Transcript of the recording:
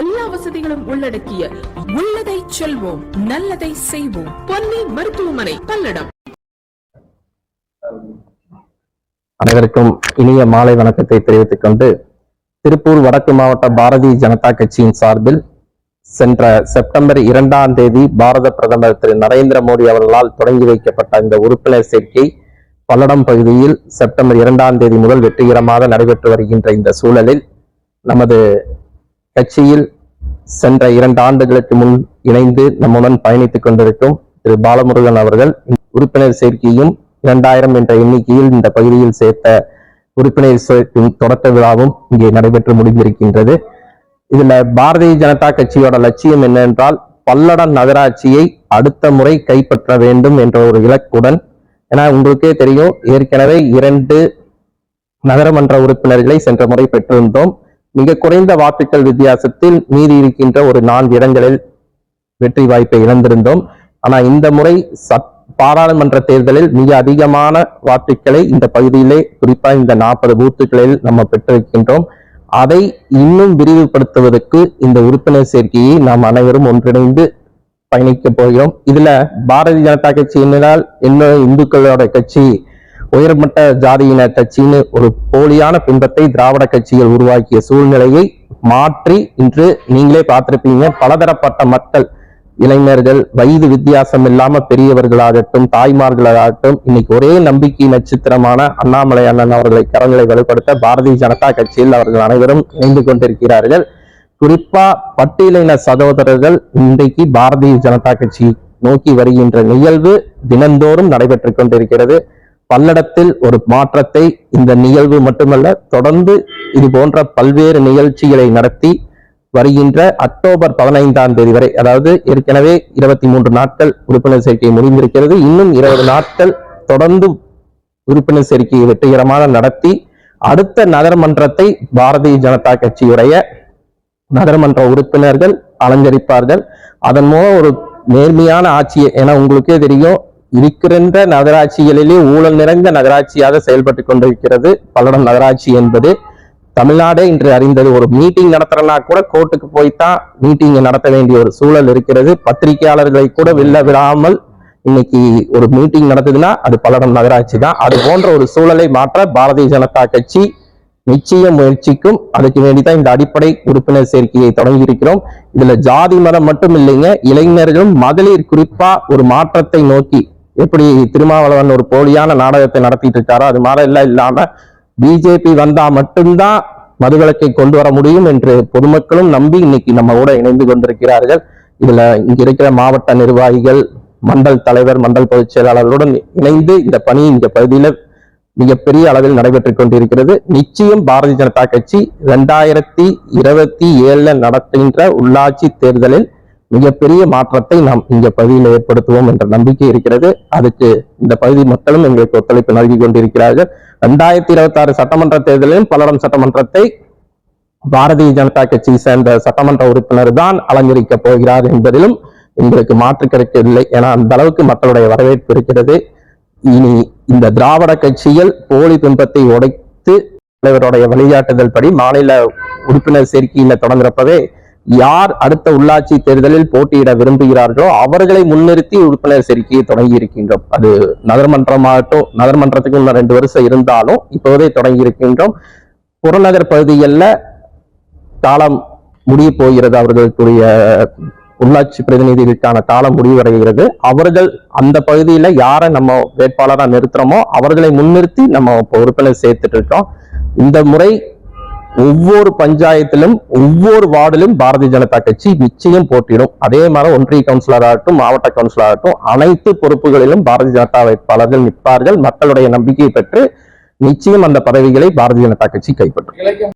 எல்லா வசதிகளும் உள்ளடக்கிய உள்ளதை செல்வோம் நல்லதை செய்வோம். பொன்னி மருத்துவமனை பல்லடம். அனைவருக்கும் இனிய மாலை வணக்கத்தை தெரிவித்துக் கொண்டு திருப்பூர் வடக்கு மாவட்ட பாரதிய ஜனதா கட்சியின் சார்பில் சென்ற செப்டம்பர் இரண்டாம் தேதி பாரத பிரதமர் திரு நரேந்திர மோடி அவர்களால் தொடங்கி வைக்கப்பட்ட இந்த உறுப்பினர் சேர்க்கை பல்லடம் பகுதியில் செப்டம்பர் இரண்டாம் தேதி முதல் வெற்றிகரமாக நடைபெற்று வருகின்ற இந்த சூழலில் நமது கட்சியில் சென்ற இரண்டு ஆண்டுகளுக்கு முன் இணைந்து நம்முடன் பயணித்துக் கொண்டிருக்கும் திரு பாலமுருகன் அவர்கள் உறுப்பினர் சேர்க்கையும் இரண்டாயிரம் என்ற எண்ணிக்கையில் இந்த பகுதியில் சேர்த்த உறுப்பினர் சேர்க்கும் தொடக்க விழாவும் இங்கே நடைபெற்று முடிந்திருக்கின்றது. இதுல பாரதிய ஜனதா கட்சியோட லட்சியம் என்னவென்றால் பல்லடம் நகராட்சியை அடுத்த முறை கைப்பற்ற வேண்டும் என்ற ஒரு இலக்குடன் ஏன்னா உங்களுக்கே தெரியும் ஏற்கனவே இரண்டு நகரமன்ற உறுப்பினர்களை சென்ற முறை பெற்றிருந்தோம். மிக குறைந்த வாக்குகள் வித்தியாசத்தில் மீறி இருக்கின்ற ஒரு நான்கு இடங்களில் வெற்றி வாய்ப்பை இழந்திருந்தோம். ஆனா இந்த முறை சத் பாராளுமன்ற தேர்தலில் மிக அதிகமான வாக்குகளை இந்த பகுதியிலே குறிப்பா இந்த நாற்பது பூத்துக்களில் நம்ம பெற்றிருக்கின்றோம். அதை இன்னும் விரிவுபடுத்துவதற்கு இந்த உறுப்பினர் சேர்க்கையை நாம் அனைவரும் ஒன்றிணைந்து பயணிக்க போகிறோம். இதுல பாரதிய ஜனதா கட்சி என்னதால் என்ன இந்துக்களோட கட்சி உயர்மட்ட ஜாதியின கட்சின்னு ஒரு போலியான பிம்பத்தை திராவிட கட்சிகள் உருவாக்கிய சூழ்நிலையை மாற்றி இன்று நீங்களே பார்த்திருப்பீங்க. பலதரப்பட்ட மக்கள் இளைஞர்கள் வயது வித்தியாசம் இல்லாம பெரியவர்களாகட்டும் தாய்மார்களாகட்டும் இன்னைக்கு ஒரே நம்பிக்கை நட்சத்திரமான அண்ணாமலை அண்ணன் அவர்களை கரங்களை வலுப்படுத்த பாரதிய ஜனதா கட்சியில் அவர்கள் அனைவரும் இணைந்து கொண்டிருக்கிறார்கள். குறிப்பா பட்டியலின சகோதரர்கள் இன்றைக்கு பாரதிய ஜனதா கட்சி நோக்கி வருகின்ற நிகழ்வு தினந்தோறும் நடைபெற்றுக் கொண்டிருக்கிறது. பல்லடத்தில் ஒரு மாற்றத்தை இந்த நிகழ்வு மட்டுமல்ல தொடர்ந்து இது போன்ற பல்வேறு நிகழ்ச்சிகளை நடத்தி வருகின்ற அக்டோபர் பதினைந்தாம் தேதி வரை அதாவது ஏற்கனவே இருபத்தி மூன்று நாட்கள் உறுப்பினர் சேர்க்கை முடிந்திருக்கிறது. இன்னும் இருபது நாட்கள் தொடர்ந்து உறுப்பினர் சேர்க்கையை வெற்றிகரமாக நடத்தி அடுத்த நகர்மன்றத்தை பாரதிய ஜனதா கட்சியுடைய நகர்மன்ற உறுப்பினர்கள் அலங்கரிப்பார்கள். அதன் மூலம் ஒரு நேர்மையான ஆட்சியை என உங்களுக்கே தெரியும். இருக்கின்ற நகராட்சிகளிலே ஊழல் நிறைந்த நகராட்சியாக செயல்பட்டு கொண்டிருக்கிறது. பல்லடம் நகராட்சி என்பது தமிழ்நாடே இன்று அறிந்தது. ஒரு மீட்டிங் நடத்துறனா கூட கோர்ட்டுக்கு போய்தான் மீட்டிங் நடத்த வேண்டிய ஒரு சூழல் இருக்கிறது. பத்திரிகையாளர்களை கூட வெளில விடாமல் இன்னைக்கு ஒரு மீட்டிங் நடத்துதுன்னா அது பல்லடம் நகராட்சி தான். அது போன்ற ஒரு சூழலை மாற்ற பாரதிய ஜனதா கட்சி நிச்சய முயற்சிக்கும். அதுக்கு வேண்டிதான் இந்த அடிப்படை உறுப்பினர் சேர்க்கையை தொடங்கி இருக்கிறோம் இதுல ஜாதி மதம் மட்டும் இல்லைங்க. இளைஞர்களும் மகளிர் குறிப்பா ஒரு மாற்றத்தை நோக்கி எப்படி திருமாவளவன் ஒரு போலியான நாடகத்தை நடத்திட்டு இருக்காரோ அது மாதிரி எல்லாம் இல்லாம பிஜேபி வந்தா மட்டும்தான் மதுவிலக்கை கொண்டு வர முடியும் என்று பொதுமக்களும் நம்பி இன்னைக்கு நம்ம கூட இணைந்து கொண்டிருக்கிறார்கள். இதுல இங்க இருக்கிற மாவட்ட நிர்வாகிகள் மண்டல் தலைவர் மண்டல் பொதுச் செயலாளர்களுடன் இணைந்து இந்த பணி இந்த பகுதியில மிகப்பெரிய அளவில் நடைபெற்றுக் கொண்டிருக்கிறது. நிச்சயம் பாரதிய ஜனதா கட்சி இரண்டாயிரத்தி இருபத்தி ஏழுல நடத்துகின்ற உள்ளாட்சி தேர்தலில் மிகப்பெரிய மாற்றத்தை நாம் இங்க பகுதியில் ஏற்படுத்துவோம் என்ற நம்பிக்கை இருக்கிறது. அதுக்கு இந்த பகுதி மக்களும் எங்களுக்கு ஒத்துழைப்பு நல்கி கொண்டிருக்கிறார்கள். ரெண்டாயிரத்தி இருபத்தி ஆறு சட்டமன்ற தேர்தலிலும் பல்லடம் சட்டமன்றத்தை பாரதிய ஜனதா கட்சியை சேர்ந்த சட்டமன்ற உறுப்பினர் தான் அலங்கரிக்கப் போகிறார் என்பதிலும் எங்களுக்கு மாற்று கருத்து இல்லை ஏன்னா அந்த அளவுக்கு மக்களுடைய வரவேற்பு இருக்கிறது. இனி இந்த திராவிட கட்சிகள் போலி துன்பத்தை உடைத்து தலைவருடைய வழிகாட்டுதல் படி மாநில உறுப்பினர் சேர்க்கையில தொடங்குறப்பவே யார் அடுத்த உள்ளாட்சி தேர்தலில் போட்டியிட விரும்புகிறார்களோ அவர்களை முன்னிறுத்தி உறுப்பினர் சேர்க்கையை தொடங்கி இருக்கின்றோம். அது நகர்மன்றமாகட்டும் நகர்மன்றத்துக்கு இன்னும் ரெண்டு வருஷம் இருந்தாலும் இப்போதே தொடங்கி இருக்கின்றோம். புறநகர் பகுதிகளில் காலம் முடிய போகிறது. அவர்களுக்குரிய உள்ளாட்சி பிரதிநிதிகளுக்கான காலம் முடிவடைகிறது அவர்கள் அந்த பகுதியில யாரை நம்ம வேட்பாளராக நிறுத்துறோமோ அவர்களை முன்னிறுத்தி நம்ம இப்போ உறுப்பினர் சேர்த்துட்டு இருக்கோம். இந்த முறை ஒவ்வொரு பஞ்சாயத்திலும் ஒவ்வொரு வார்டிலும் பாரதிய ஜனதா கட்சி நிச்சயம் போட்டியிடும். அதே மாதிரி ஒன்றிய கவுன்சிலர் ஆகட்டும் மாவட்ட கவுன்சிலர் ஆகட்டும் அனைத்து பொறுப்புகளிலும் பாரதிய ஜனதா வேட்பாளர்கள் நிற்பார்கள். மக்களுடைய நம்பிக்கையை பெற்று நிச்சயம் அந்த பதவிகளை பாரதிய ஜனதா கட்சி கைப்பற்றும்.